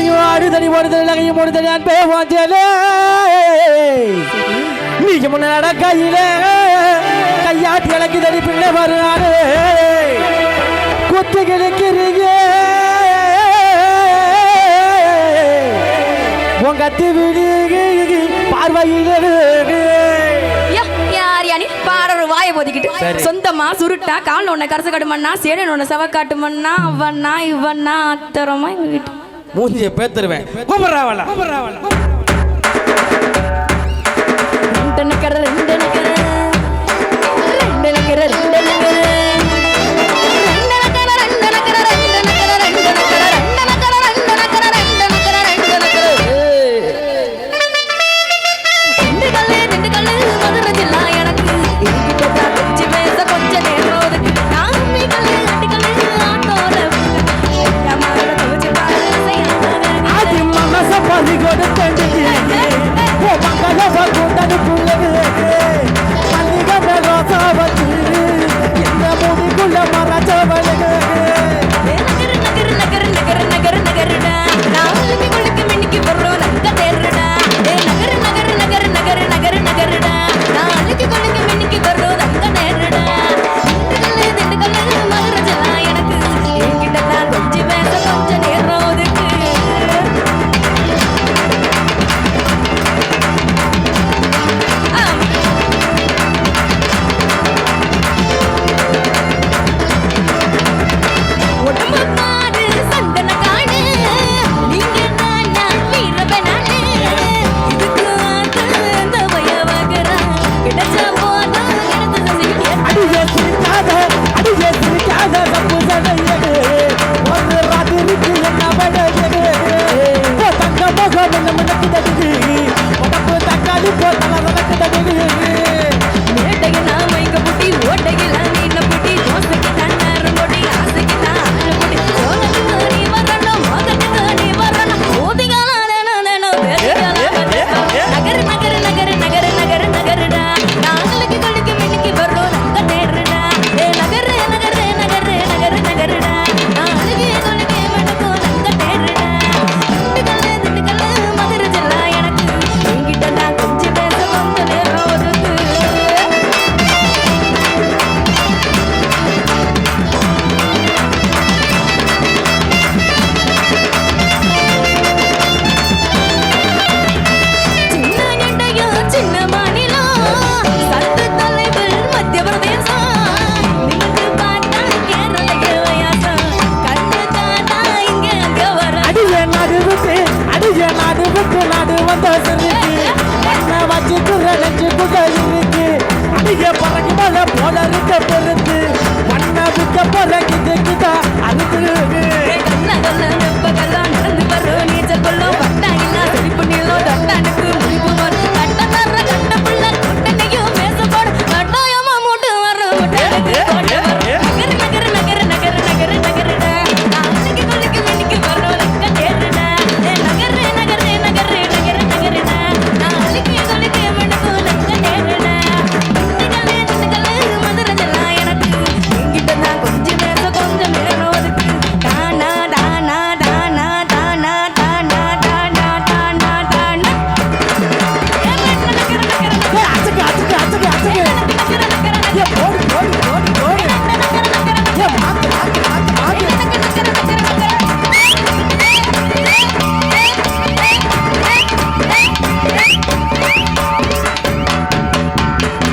இலங்கை ஆடுதடி ஓடுதல் இலங்கையும் ஓடுதல் நான் பெயர் வாஞ்சலே நீங்க முன்னாட கையில. கையாட்டி இலக்கி தடிப்பிள்ளை வருவாரு. குத்து கிழக்கிறீங்க. உங்க அத்தி விடுகி பார்வையில் ஒதுக்கிட்டு சொந்தமா சுருட்டா கால் ஒண்ணு கரசு கடுமண்ணா சேடன் ஒண்ணு சவக்காட்டு மண்ணா அவண்ணா இவன்னா அத்தரமா எங்க வீட்டு மூஞ்சியை பேத்துருவேன் கூப்பிடுறாவல கூப்பிடுறாவல ரெண்டு நிக்கிற